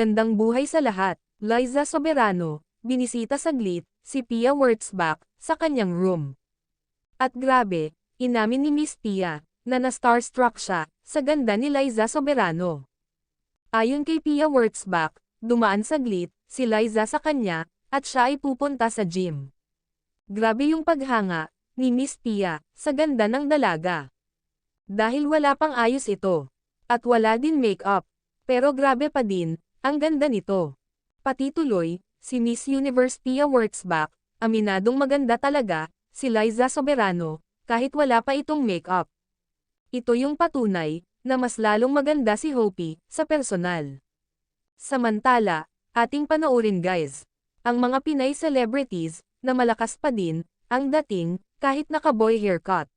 Magandang buhay sa lahat. Liza Soberano, binisita saglit, si Pia Wurtzbach, sa kanyang room. At grabe, inamin ni Miss Pia, na na-starstruck siya, sa ganda ni Liza Soberano. Ayon kay Pia Wurtzbach, dumaan saglit, si Liza sa kanya, at siya ay pupunta sa gym. Grabe yung paghanga, ni Miss Pia, sa ganda ng dalaga. Dahil wala pang ayos ito. At wala din makeup. Pero grabe pa din, ang ganda nito. Pati tuloy, si Miss Universe Pia Wurtzbach, aminadong maganda talaga, si Liza Soberano, kahit wala pa itong makeup. Ito yung patunay, na mas lalong maganda si Hopi, sa personal. Samantala, ating panoorin guys, ang mga Pinay celebrities, na malakas pa din, ang dating, kahit naka-boy haircut.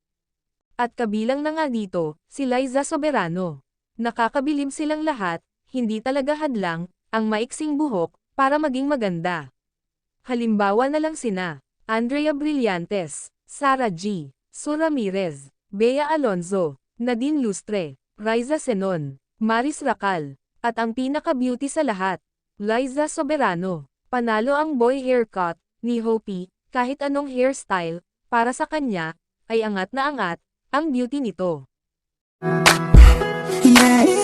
At kabilang na nga dito, si Liza Soberano. Nakakabilib silang lahat, hindi talaga hadlang, ang maiksing buhok, para maging maganda. Halimbawa na lang sina, Andrea Brillantes, Sara G, Su Ramirez, Bea Alonzo, Nadine Lustre, Riza Senon, Maris Racal, at ang pinaka-beauty sa lahat, Liza Soberano. Panalo ang boy haircut, ni Hopi, kahit anong hairstyle, para sa kanya, ay angat na angat, ang beauty nito. Yeah.